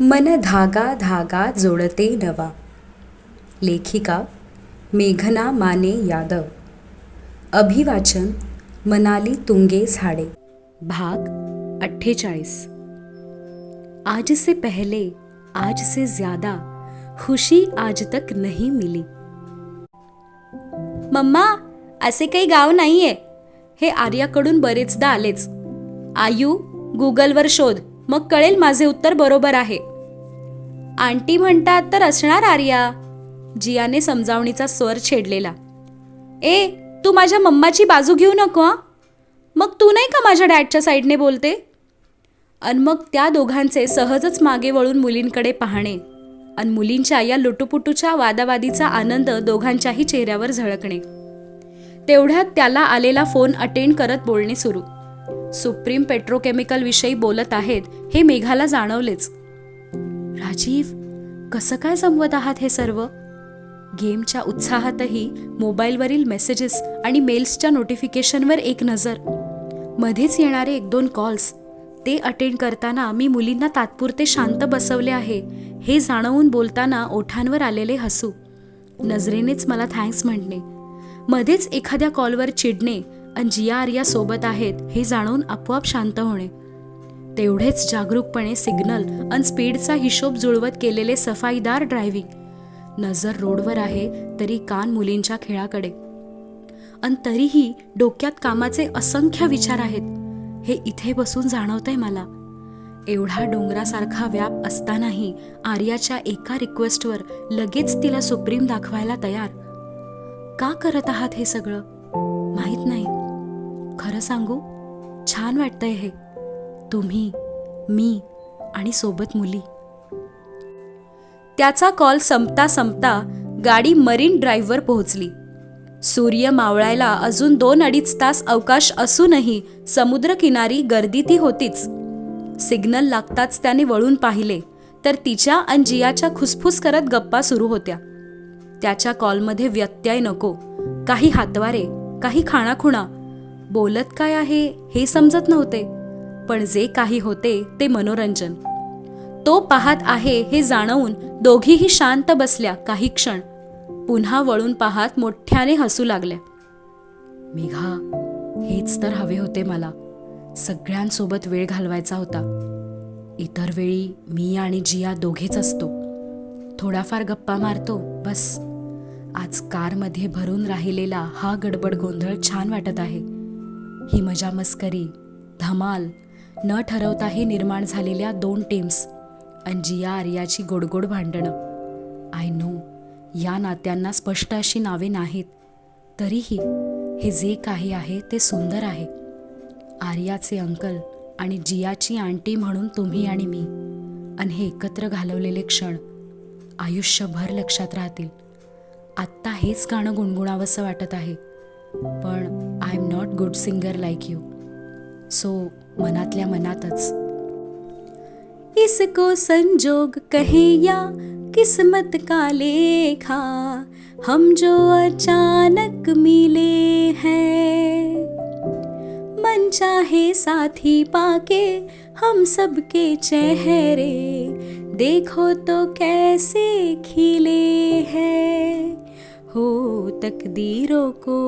मन धागा धागा जोडते नवा. लेखिका मेघना माने यादव. अभिवाचन मनाली तुंगे झाडे. भाग अठ्ठेचाळीस. आज से पहले आज से ज्यादा खुशी आज तक नहीं मिली. मम्मा असे काही गाव नाहीये. हे आर्याकडून बरेचदा आलेच. आयु गुगलवर शोध. मग कळेल माझे उत्तर बरोबर आहे. आंटी म्हणतात तर असणार आर्या. जियाने समजावणीचा स्वर छेडलेला. ए तू माझ्या मम्माची बाजू घेऊ नको मग तू नाही का माझ्या डॅडच्या साईडने बोलते? अन मग त्या दोघांचे सहजच मागे वळून मुलींकडे पाहणे अन मुलींच्या या लुटुपुटूच्या वादावादीचा आनंद दोघांच्याही चेहऱ्यावर झळकणे. तेवढ्यात त्याला आलेला फोन अटेंड करत बोलणे सुरू. सुप्रीम पेट्रोकेमिकल विषयी बोलत आहेत हे मेघाला जाणवलेच. राजीव कसं काय जमवत आहात हे सर्व? गेमच्या उत्साहातही मोबाईलवरील मेसेजेस आणि मेल्सच्या नोटिफिकेशनवर एक नजर. मध्येच येणारे एक दोन कॉल्स. ते अटेंड करताना मी मुलींना तात्पुरते शांत बसवले आहे हे जाणवून बोलताना ओठांवर आलेले हसू. नजरेनेच मला थँक्स म्हणणे. मध्येच एखाद्या कॉलवर चिडणे आणि जिया आर्या सोबत आहेत हे जाणून आपोआप शांत होणे. तेवढेच जागरूकपणे सिग्नल आणि स्पीडचा हिशोब जुळवत केलेले सफाईदार ड्रायव्हिंग. नजर रोडवर आहे तरी कान मुलींच्या खेळाकडे. आणि तरीही डोक्यात कामाचे असंख्य विचार आहेत. हे इथे बसून जाणवतंय मला. एवढा डोंगरासारखा व्याप असतानाही आर्याच्या एका रिक्वेस्टवर लगेच तिला सुप्रीम दाखवायला तयार. का करत आहात हे सगळं? माहीत नाही. खरं सांगू? छान वाटतंय हे. तुम्ही मी आणि सोबत मुली. त्याचा कॉल संपता संपता गाडी मरीन ड्राईव्हवर पोहोचली. सूर्य मावळायला अजून दोन अडीच तास अवकाश असूनही समुद्रकिनारी गर्दी ती होतीच. सिग्नल लागताच त्याने वळून पाहिले तर तिच्या आणि जियाच्या खुसफुस करत गप्पा सुरू होत्या. त्याच्या कॉलमध्ये व्यत्यय नको. काही हातवारे काही खाणाखुणा बोलत काय आहे हे समजत नव्हते पण जे काही होते ते मनोरंजन. तो पाहत आहे हे जाणवून दोघीही शांत बसल्या काही क्षण. पुन्हा वळून पाहत मोठ्याने हसू लागल्या. मेघा हेच तर हवे होते मला. सगळ्यांसोबत वेळ घालवायचा होता. इतर वेळी मी आणि जिया दोघेच असतो. थोडाफार गप्पा मारतो बस. आज कारमध्ये भरून राहिलेला हा गडबड गोंधळ छान वाटत आहे. ही मजा मस्करी धमाल न ठरवताही निर्माण झालेल्या दोन टीम्स आणि जिया आर्याची गोडगोड भांडणं. आय नो या नात्यांना स्पष्ट अशी नावे नाहीत तरीही हे जे काही आहे ते सुंदर आहे. आर्याचे अंकल आणि जियाची आंटी म्हणून तुम्ही आणि मी आणि हे एकत्र घालवलेले क्षण आयुष्यभर लक्षात राहतील. आत्ता हेच गाणं गुणगुणावंसं वाटत आहे. पण I not good singer like you so मनातल्या मनातच. इसको संजोग कहे या किस्मत का लेखा, हम जो अचानक मिले हैं। मन चाहे साथी पाके हम सबके चेहरे, देखो तो कैसे खिले हैं। हो तकदीरों को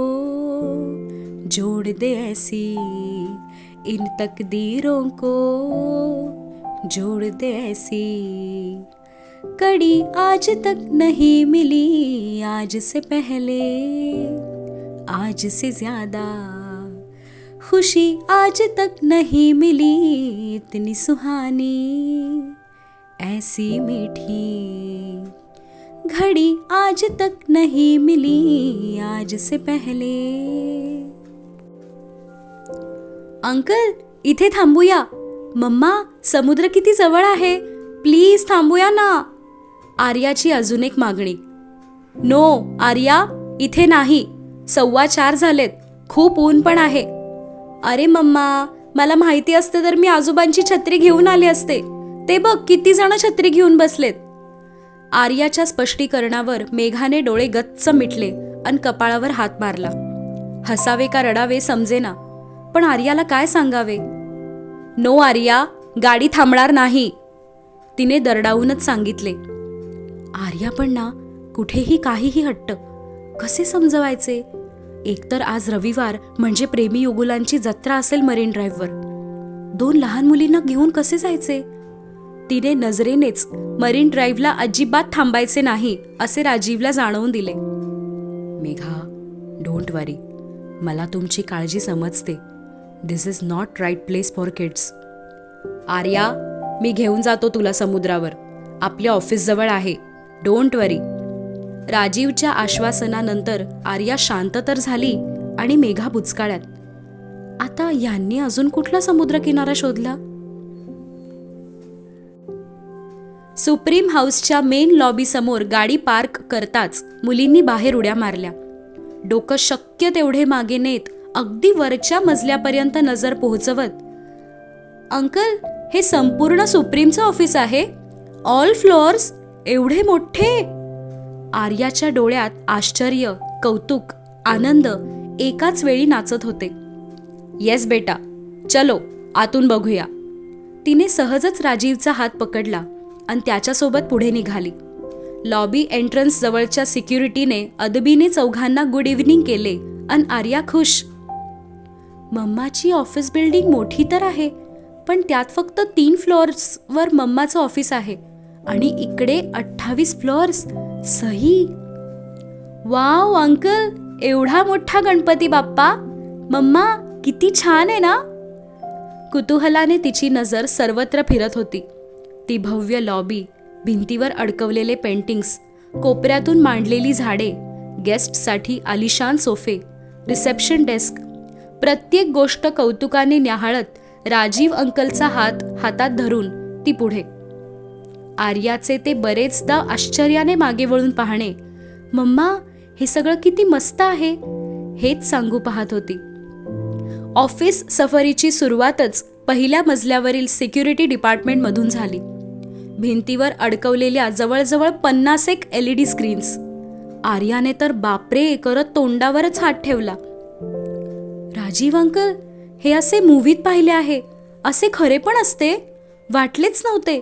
जोड़ दे ऐसी इन तकदीरों को। जोड़ दे ऐसी कड़ी आज तक नहीं मिली। आज से पहले, आज से ज़्यादा खुशी आज तक नहीं मिली। इतनी सुहानी, ऐसी मीठी घड़ी आज तक नहीं मिली। आज से पहले अंकल इथे थांबूया. मम्मा समुद्र किती जवळ आहे? प्लीज थांबूया ना. आर्याची अजून एक मागणी. नो आर्या इथे नाही. सव्वा चार झालेत. खूप ऊन पण आहे. अरे मम्मा मला माहिती असते तर मी आजोबांची छत्री घेऊन आले असते. ते बघ किती जण छत्री घेऊन बसलेत. आर्याच्या स्पष्टीकरणावर मेघाने डोळे गच्च मिटले अन कपाळावर हात मारला. हसावे का रडावे समजेना. पण आर्याला काय सांगावे? नो आर्या गाडी थांबणार नाही. तिने दरडावूनच सांगितले. आर्या पण ना कुठेही काहीही हट्ट. कसे समजवायचे? एकतर आज रविवार म्हणजे प्रेमी युगुलांची जत्रा असेल मरीन ड्राईव्हवर. दोन लहान मुलींना घेऊन कसे जायचे? तिने नजरेनेच मरीन ड्राईव्हला अजिबात थांबायचे नाही असे राजीवला जाणवून दिले. Megha don't worry. मला तुमची काळजी समजते. This is not right place for kids Arya मी घेऊन जातो तुला समुद्रावर. आपल्या ऑफिसजवळ आहे. डोंट वरी राजीवच्या आश्वासनानंतर आर्या शांत तर झाली आणि मेघा बुचकाळ्यात. आता यांनी अजून कुठला समुद्र किनारा शोधला? सुप्रीम हाऊसच्या मेन लॉबी समोर गाडी पार्क करताच मुलींनी बाहेर उड्या मारल्या. डोकं शक्य तेवढे मागे नेत अगदी वरच्या मजल्यापर्यंत नजर पोहोचवत अंकल हे संपूर्ण सुप्रीमचं ऑफिस आहे? ऑल फ्लोअर्स एवढे मोठे? आर्याच्या डोळ्यात आश्चर्य कौतुक आनंद एकाच वेळी नाचत होते. येस बेटा. चलो आतून बघूया. तिने सहजच राजीवचा हात पकडला आणि त्याच्यासोबत पुढे निघाली. लॉबी एंट्रन्स जवळच्या सिक्युरिटीने अदबीने चौघांना गुड इव्हनिंग केले आणि आर्या खुश. मम्माची ऑफिस बिल्डिंग मोठी तर आहे पण त्यात फक्त तीन फ्लोअर्सवर मम्माचं ऑफिस आहे आणि इकडे अठ्ठावीस फ्लोअर्स. सही? Wow uncle! एवढा मोठा गणपती बाप्पा! मम्मा किती छान आहे ना? कुतूहलाने तिची नजर सर्वत्र फिरत होती. ती भव्य लॉबी भिंतीवर अडकवलेले पेंटिंग्स कोपऱ्यातून मांडलेली झाडे गेस्टसाठी आलिशान सोफे रिसेप्शन डेस्क प्रत्येक गोष्ट कौतुकाने न्याहाळत राजीव अंकलचा हात हातात धरून ती पुढे. आर्याचे ते बरेचदा आश्चर्याने मागे वळून पाहणे मम्मा हे सगळं किती मस्त आहे हेच सांगू पाहत होती. ऑफिस सफरीची सुरुवातच पहिल्या मजल्यावरील सिक्युरिटी डिपार्टमेंटमधून झाली. भिंतीवर अडकवलेल्या जवळजवळ पन्नास एक एलईडी स्क्रीन्स. आर्याने तर बापरे करत तोंडावरच हात ठेवला. राजीव अंकल हे असे मूवीत पाहिले आहे. असे खरे पण असते? वाटलेच नव्हते.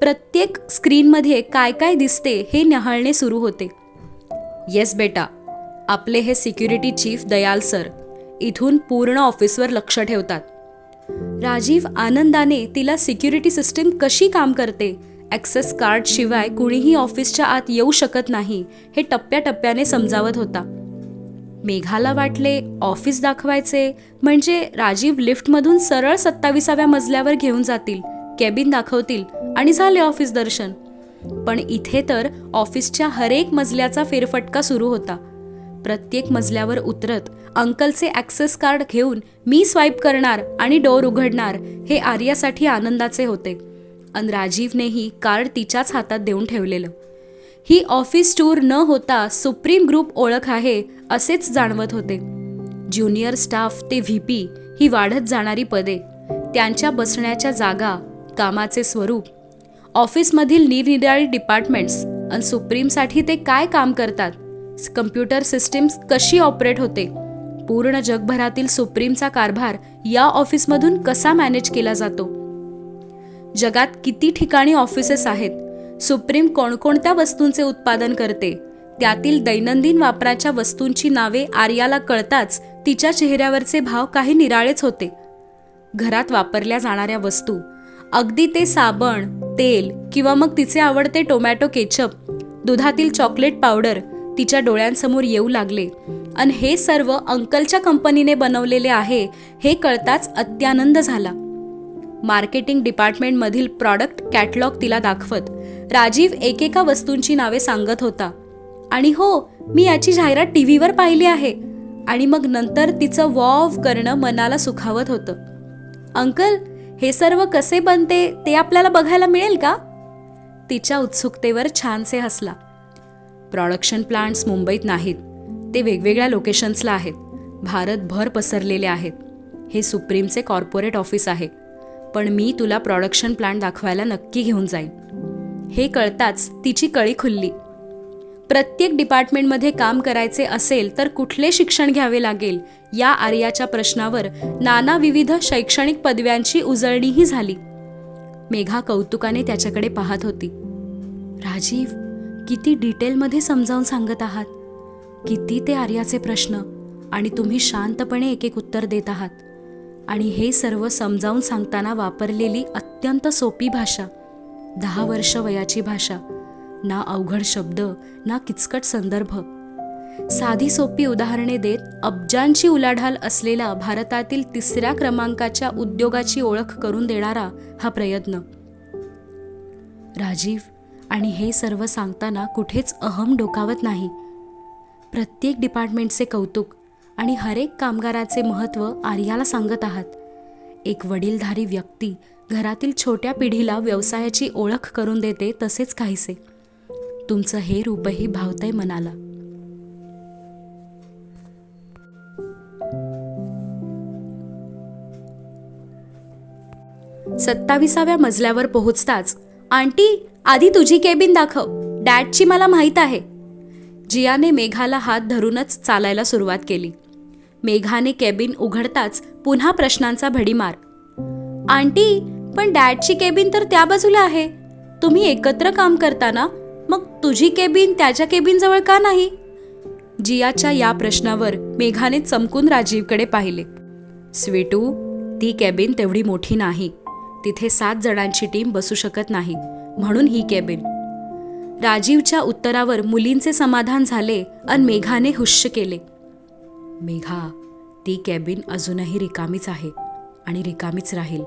प्रत्येक स्क्रीनमध्ये काय काय दिसते हे न्याहाळणे सुरू होते. येस बेटा. आपले हे सिक्युरिटी चीफ दयाल सर इथून पूर्ण ऑफिसवर लक्ष ठेवतात. राजीव आनंदाने तिला सिक्युरिटी सिस्टीम कशी काम करते ॲक्सेस कार्डशिवाय कुणीही ऑफिसच्या आत येऊ शकत नाही हे टप्प्याटप्प्याने समजावत होता. मेघाला वाटले ऑफिस दाखवायचे म्हणजे राजीव लिफ्टमधून सरळ सत्ताविसाव्या मजल्यावर घेऊन जातील केबिन दाखवतील आणि झाले ऑफिस दर्शन. पण इथे तर ऑफिसच्या हरेक मजल्याचा फेरफटका सुरू होता. प्रत्येक मजल्यावर उतरत अंकलचे ॲक्सेस कार्ड घेऊन मी स्वाईप करणार आणि डोर उघडणार हे आर्यासाठी आनंदाचे होते. अन राजीवनेही कार्ड तिच्याच हातात देऊन ठेवलेलं. ही ऑफिस टूर न होता सुप्रीम ग्रुप ओळख आहे असेच जाणवत होते. ज्युनियर स्टाफ ते व्ही पी ही वाढत जाणारी पदे त्यांच्या बसण्याच्या जागा कामाचे स्वरूप. ऑफिसमधील निरनिराळी डिपार्टमेंट्स आणि सुप्रीमसाठी ते काय काम करतात? कम्प्युटर सिस्टीम्स कशी ऑपरेट होते? पूर्ण जगभरातील सुप्रीमचा कारभार या ऑफिसमधून कसा मॅनेज केला जातो? जगात किती ठिकाणी ऑफिसेस आहेत? सुप्रीम कोणकोणत्या वस्तूंचे उत्पादन करते? त्यातील दैनंदिन वापराच्या वस्तूंची नावे आर्याला कळताच तिच्या चेहऱ्यावरचे भाव काही निराळेच होते. घरात वापरल्या जाणाऱ्या वस्तू अगदी ते साबण तेल किंवा मग तिचे आवडते टोमॅटो केचप दुधातील चॉकलेट पावडर तिच्या डोळ्यांसमोर येऊ लागले. आणि हे सर्व अंकलच्या कंपनीने बनवलेले आहे हे कळताच अत्यानंद झाला. मार्केटिंग डिपार्टमेंटमधील प्रॉडक्ट कॅटलॉग तिला दाखवत. राजीव एकेका वस्तूंची नावे सांगत होता. आणि हो मी याची जाहिरात टी व्हीवर पाहिली आहे. आणि मग नंतर तिचं वॉव करणं मनाला सुखावत होतं. अंकल हे सर्व कसे बनते ते आपल्याला बघायला मिळेल का? तिच्या उत्सुकतेवर छानसे हसला. प्रॉडक्शन प्लांट्स मुंबईत नाहीत. ते वेगवेगळ्या लोकेशन्सला आहेत. भारतभर पसरलेले आहेत. हे सुप्रीमचे कॉर्पोरेट ऑफिस आहे. पण मी तुला प्रॉडक्शन प्लांट दाखवायला नक्की घेऊन जाईन. हे कळताच तिची कळी खुलली. प्रत्येक डिपार्टमेंटमध्ये काम करायचे असेल तर कुठले शिक्षण घ्यावे लागेल या आर्याच्या प्रश्नावर नाना विविध शैक्षणिक पदव्यांची उजळणीही झाली. मेघा कौतुकाने त्याच्याकडे पाहत होती. राजीव किती डिटेलमध्ये समजावून सांगत आहात? किती ते आर्याचे प्रश्न? आणि तुम्ही शांतपणे एक एक उत्तर देत आहात. आणि हे सर्व समजावून सांगताना वापरलेली अत्यंत सोपी भाषा. दहा वर्ष वयाची भाषा. ना अवघड शब्द ना किचकट संदर्भ. साधी सोपी उदाहरणे देत अब्जांची उलाढाल असलेला भारतातील तिसऱ्या क्रमांकाच्या उद्योगाची ओळख करून देणारा हा प्रयत्न. राजीव आणि हे सर्व सांगताना कुठेच अहम डोकावत नाही. प्रत्येक डिपार्टमेंटचे कौतुक आणि हरेक कामगाराचे महत्त्व आर्याला सांगत आहात. एक वडीलधारी व्यक्ती घरातील छोट्या पिढीला व्यवसायाची ओळख करून देते तसेच काहीसे. तुमचं हे रूपही भावतंय मनाला. सत्ताविसाव्या मजल्यावर पोहोचताच आंटी आधी तुझी केबिन दाखव. डॅडची मला माहीत आहे. जियाने मेघाला हात धरूनच चालायला सुरुवात केली. मेघाने केबिन उघडताच पुन्हा प्रश्नांचा भडीमार. आंटी पण डॅडची केबिन तर त्या बाजूला आहे. तुम्ही एकत्र काम करता ना? मग तुझी केबिन त्याच्या केबिन जवळ का नाही? जियाच्या या प्रश्नावर मेघाने चमकून राजीवकडे पाहिले. स्वीटू ती केबिन तेवढी मोठी नाही. तिथे सात जणांची टीम बसू शकत नाही म्हणून ही केबिन. राजीवच्या उत्तरावर मुलींचे समाधान झाले अन मेघाने हुश्य केले. मेघा ती कॅबिन अजूनही रिकामीच आहे आणि रिकामीच राहील.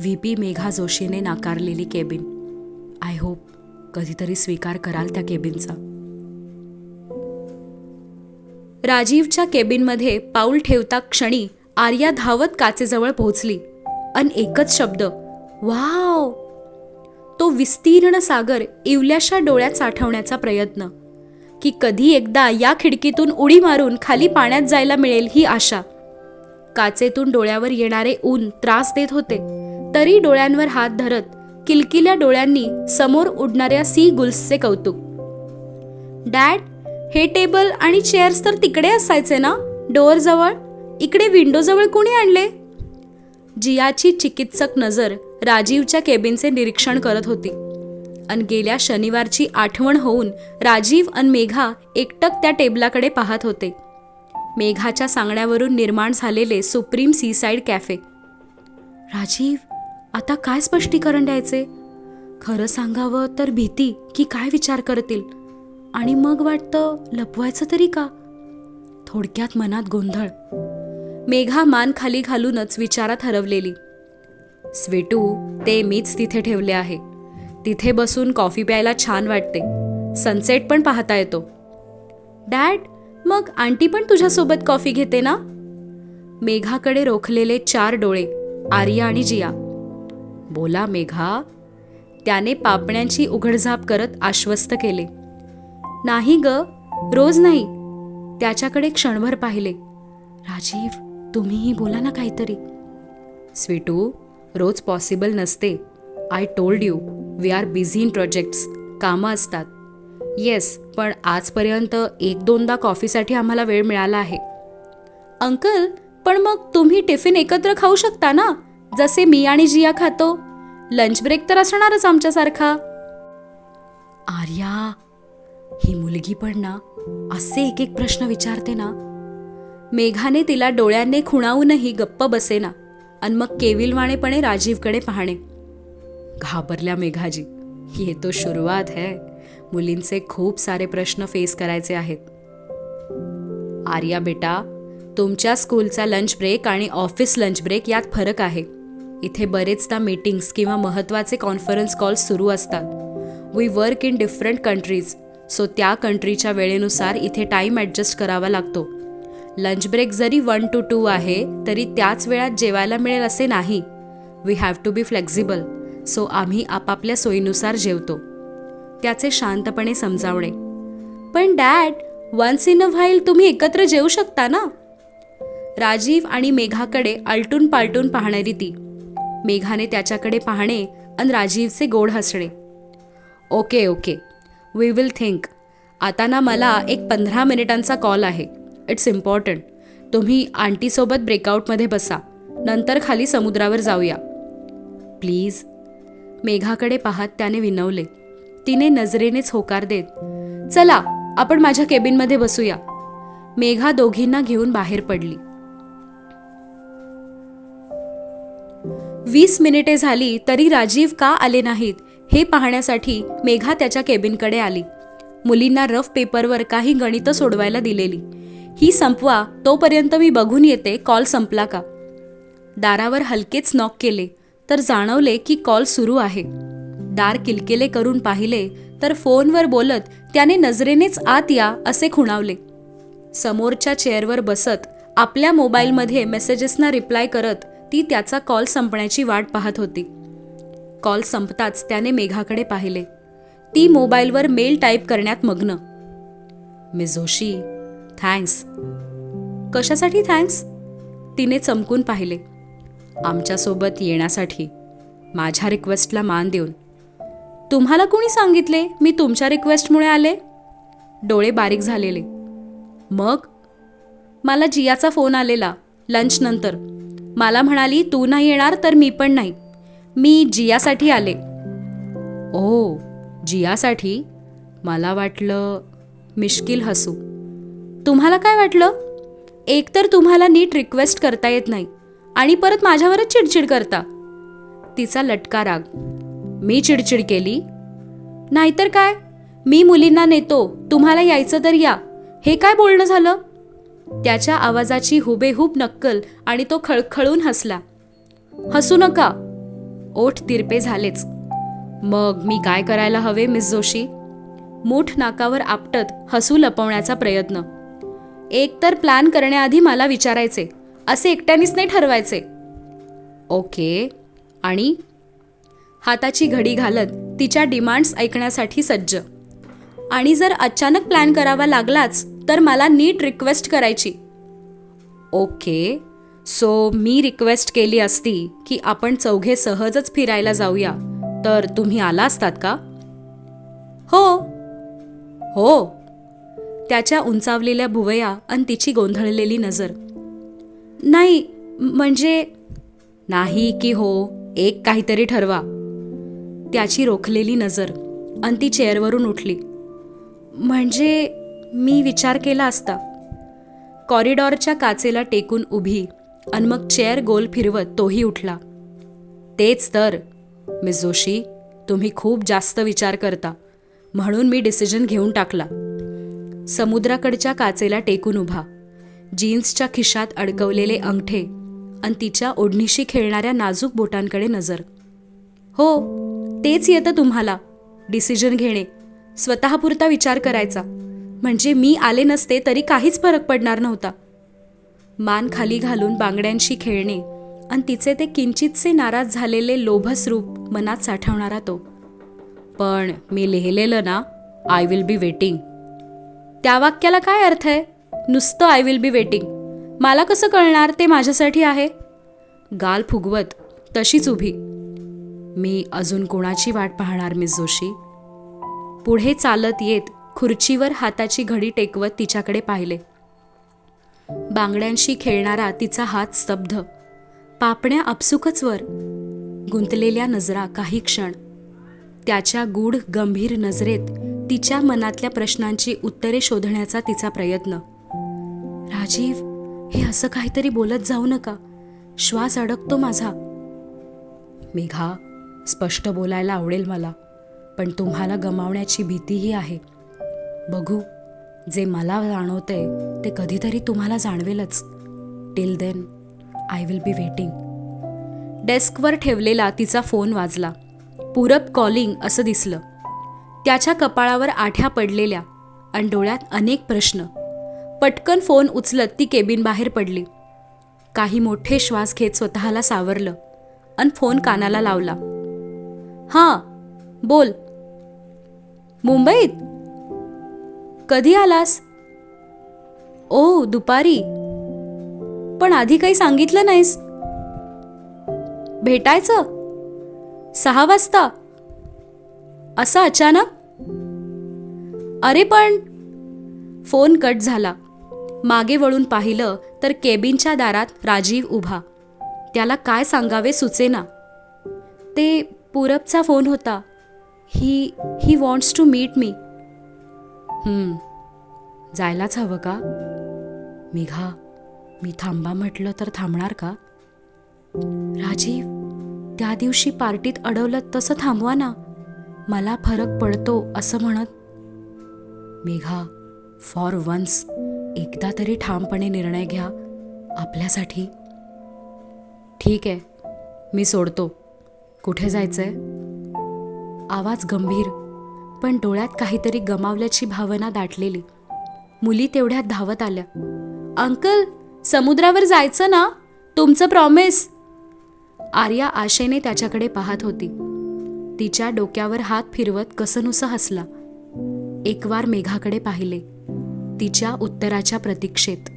व्ही पी मेघा जोशीने नाकारलेली केबिन. आय होप कधीतरी स्वीकार कराल त्या केबिनचा. राजीवच्या केबिनमध्ये पाऊल ठेवता क्षणी आर्या धावत काचेजवळ पोहोचली. अन एकच शब्द वाव! तो विस्तीर्ण सागर इवल्याशा डोळ्यात साठवण्याचा प्रयत्न. की कधी एकदा या खिडकीतून उडी मारून खाली पाण्यात जायला मिळेल ही आशा. काचेतून डोळ्यावर येणारे ऊन त्रास देत होते. तरी डोळ्यांवर हात धरत किलकिल्या डोळ्यांनी समोर उडणाऱ्या सी गुल्सचे कौतुक. डॅड हे टेबल आणि चेअर्स तर तिकडे असायचे ना? डोअर जवळ इकडे विंडो जवळ कोणी आणले? जियाची चिकित्सक नजर राजीवच्या केबिनचे निरीक्षण करत होती. अन गेल्या शनिवारची आठवण होऊन राजीव अन मेघा एकटक त्या टेबलाकडे पाहत होते. मेघाच्या सांगण्यावरून निर्माण झालेले सुप्रीम सीसाईड कॅफे. राजीव आता काय स्पष्टीकरण द्यायचे? खरं सांगावं तर भीती की काय विचार करतील? आणि मग वाटतं लपवायचं तरी का? थोडक्यात मनात गोंधळ. मेघा मान खाली घालूनच विचारात हरवलेली. स्वेटू ते मीच तिथे ठेवले आहे. तिथे बसून कॉफी प्यायला छान वाटते. सनसेट पण पाहता येतो. डॅड मग आंटी पण तुझ्यासोबत कॉफी घेते ना? मेघाकडे रोखलेले चार डोळे आर्या आणि जिया. बोला मेघा. त्याने पापण्यांची उघडझाप करत आश्वस्त केले. नाही ग रोज नाही. त्याच्याकडे क्षणभर पाहिले. राजीव तुम्हीही बोला ना काहीतरी. स्वीटू रोज पॉसिबल नसते. I told you we are busy in projects कामं असतात येस पण आजपर्यंत एक दोनदा कॉफीसाठी आम्हाला वेळ मिळाला आहे. अंकल पण मग तुम्ही टिफिन एकत्र खाऊ शकता ना? जसे मी आणि जिया खातो. लंच ब्रेक तर असणारच आमच्यासारखा. आर्या ही मुलगी पण ना असे एक एक प्रश्न विचारते ना. मेघाने तिला डोळ्यांनी खुणावूनही गप्प बसेना. आणि मग केविलवाणेपणे राजीवकडे पाहणे. घाबरल्या मेघाजी ये तो सुरुवात है. मुलींचे खूप सारे प्रश्न फेस करायचे आहेत. आर्या बेटा तुमच्या स्कूलचा लंच ब्रेक आणि ऑफिस लंच ब्रेक यात फरक आहे. इथे बरेचदा मीटिंग्स किंवा महत्त्वाचे कॉन्फरन्स कॉल्स सुरू असतात. We work in different countries so त्या कंट्रीच्या वेळेनुसार इथे टाईम ॲडजस्ट करावा लागतो. लंच ब्रेक जरी वन टू टू आहे तरी त्याच वेळात जेवायला मिळेल असे नाही. We have to be flexible so आम्ही आपापल्या सोयीनुसार जेवतो. त्याचे शांतपणे समजावणे. पण dad once in a while तुम्ही एकत्र जेवू शकता ना? राजीव आणि मेघाकडे आलटून पालटून पाहणारी ती. मेघाने त्याच्याकडे पाहणे आणि राजीवचे गोड हसणे. Okay okay. We will think आता ना मला एक पंधरा मिनिटांचा कॉल आहे. इट्स इम्पॉर्टंट तुम्ही आंटीसोबत ब्रेकआउटमध्ये बसा. नंतर खाली समुद्रावर जाऊया. प्लीज मेघाकडे पाहत त्याने विनवले तिने नजरेनेच होकार देत चला आपण माझ्या केबिनमध्ये बसूया. मेघा दोघींना घेऊन बाहेर पडली. वीस मिनिटे झाली तरी राजीव का आले नाहीत हे पाहण्यासाठी मेघा त्याच्या केबिनकडे आली. मुलींना रफ पेपरवर काही गणितं सोडवायला दिलेली. ही संपवा तोपर्यंत मी बघून येते कॉल संपला का? दारावर हलकेच नॉक केले. तर जाणवले की कॉल सुरू आहे. दार किलकिले करून पाहिले तर फोनवर बोलत त्याने नजरेनेच आत या असे खुणावले. समोरच्या चेअरवर बसत आपल्या मोबाईलमध्ये मेसेजेसना रिप्लाय करत ती त्याचा कॉल संपण्याची वाट पाहत होती. कॉल संपताच त्याने मेघाकडे पाहिले. ती मोबाईलवर मेल टाईप करण्यात मग्न. मिस जोशी. थँक्स. कशासाठी थँक्स? तिने चमकून पाहिले. आमच्यासोबत येण्यासाठी माझ्या रिक्वेस्टला मान देऊन. तुम्हाला कोणी सांगितले? मी तुमच्या रिक्वेस्टमुळे आले? डोळे बारीक झालेले. मग? मला जियाचा फोन आलेला लंचनंतर मला म्हणाली तू नाही येणार तर मी पण नाही. मी जियासाठी आले. ओ जियासाठी? मला वाटलं मिश्किल हसू. तुम्हाला काय वाटलं? एकतर तुम्हाला नीट रिक्वेस्ट करता येत नाही. आणि परत माझ्यावरच चिडचिड करता. तिचा लटका राग. मी चिडचिड केली. नाहीतर काय? मी मुलींना नेतो. तुम्हाला यायचं तर या. हे काय बोलणं झालं? त्याच्या आवाजाची हुबेहूब नक्कल आणि तो खळखळून हसला. हसू नका. ओठ तिरपे झालेच. मग मी काय करायला हवे मिस जोशी? मूठ नाकावर आपटत हसू लपवण्याचा प्रयत्न. एक तर प्लॅन करण्याआधी मला विचारायचे. असे एकट्यानेच नाही ठरवायचे. ओके. आणि? हाताची घडी घालत तिच्या डिमांड्स ऐकण्यासाठी सज्ज. आणि जर अचानक प्लॅन करावा लागलाच तर मला नीट रिक्वेस्ट करायची. ओके. सो मी रिक्वेस्ट केली असती की आपण चौघे सहजच फिरायला जाऊया. तर तुम्ही आला असतात का? हो. हो. त्याच्या उंचावलेल्या भुवया आणि तिची गोंधळलेली नजर. नाही म्हणजे नाही की हो एक काहीतरी ठरवा. त्याची रोखलेली नजर आणि ती चेअरवरून उठली. म्हणजे मी विचार केला असता. कॉरिडॉरच्या काचेला टेकून उभी आणि मग चेअर गोल फिरवत तोही उठला. तेच तर मिस जोशी तुम्ही खूप जास्त विचार करता म्हणून मी डिसिजन घेऊन टाकला. समुद्राकडच्या काचेला टेकून उभा. जीन्सच्या खिशात अडकवलेले अंगठे आणि तिच्या ओढणीशी खेळणाऱ्या नाजूक बोटांकडे नजर. हो तेच येतं तुम्हाला. डिसिजन घेणे. स्वतःपुरता विचार करायचा. म्हणजे मी आले नसते तरी काहीच फरक पडणार नव्हता. मान खाली घालून बांगड्यांशी खेळणे आणि तिचे ते किंचितसे नाराज झालेले लोभस रूप मनात साठवणारा तो. पण मी लिहिलेलं ना आय विल बी वेटिंग त्या वाक्याला काय अर्थ आहे? नुसतं आय विल बी वेटिंग मला कसं कळणार ते माझ्यासाठी आहे? गाल फुगवत तशीच उभी. मी अजून कोणाची वाट पाहणार मिस जोशी? पुढे चालत येत खुर्चीवर हाताची घडी टेकवत तिच्याकडे पाहिले. बांगड्यांशी खेळणारा तिचा हात स्तब्ध. पापण्या आपसुकच वर. गुंतलेल्या नजरा काही क्षण. त्याच्या गूढ गंभीर नजरेत तिच्या मनातल्या प्रश्नांची उत्तरे शोधण्याचा तिचा प्रयत्न. राजीव हे असं काहीतरी बोलत जाऊ नका. श्वास अडकतो माझा. मेघा स्पष्ट बोलायला आवडेल मला पण तुम्हाला गमावण्याची भीतीही आहे. बघू जे मला जाणवतंय ते कधीतरी तुम्हाला जाणवेलच. Till then I will be waiting डेस्कवर ठेवलेला तिचा फोन वाजला. पूरब कॉलिंग असं दिसलं. त्याच्या कपाळावर आठ्या पडलेल्या आणि डोळ्यात अनेक प्रश्न. पटकन फोन उचलत ती केबिन बाहेर पडली. काही मोठे श्वास घेत स्वतःला सावरलं आणि फोन कानाला लावला. हां बोल. मुंबईत? कधी आलास? ओ दुपारी. पण आधी काही सांगितलं नाहीस. भेटायचं? सहा वाजता. असं अचानक? अरे पण. फोन कट झाला. मागे वळून पाहिलं तर केबिनच्या दारात राजीव उभा. त्याला काय सांगावे सुचेना. ते पूरबचा फोन होता. He he wants to meet मी जायलाच हवं का? मेघा मी थांबा म्हटलं तर थांबणार का? राजीव त्या दिवशी पार्टीत अडवलं तसं थांबवा ना. मला फरक पडतो असं म्हणत. मेघा फॉर वन्स एकदा तरी ठामपणे निर्णय घ्या. आपल्यासाठी. ठीक आहे. मी सोडतो. कुठे जायचंय? आवाज गंभीर पण डोळ्यात काहीतरी गमावल्याची भावना दाटलेली. मुली तेवढ्यात धावत आल्या. अंकल समुद्रावर जायचं ना? तुमचं प्रॉमिस आर्या आशेने त्याच्याकडे पाहत होती. तिच्या डोक्यावर हात फिरवत कसनुसं हसला. एकवार मेघाकडे पाहिले. तिच्या उत्तराच्या प्रतीक्षेत.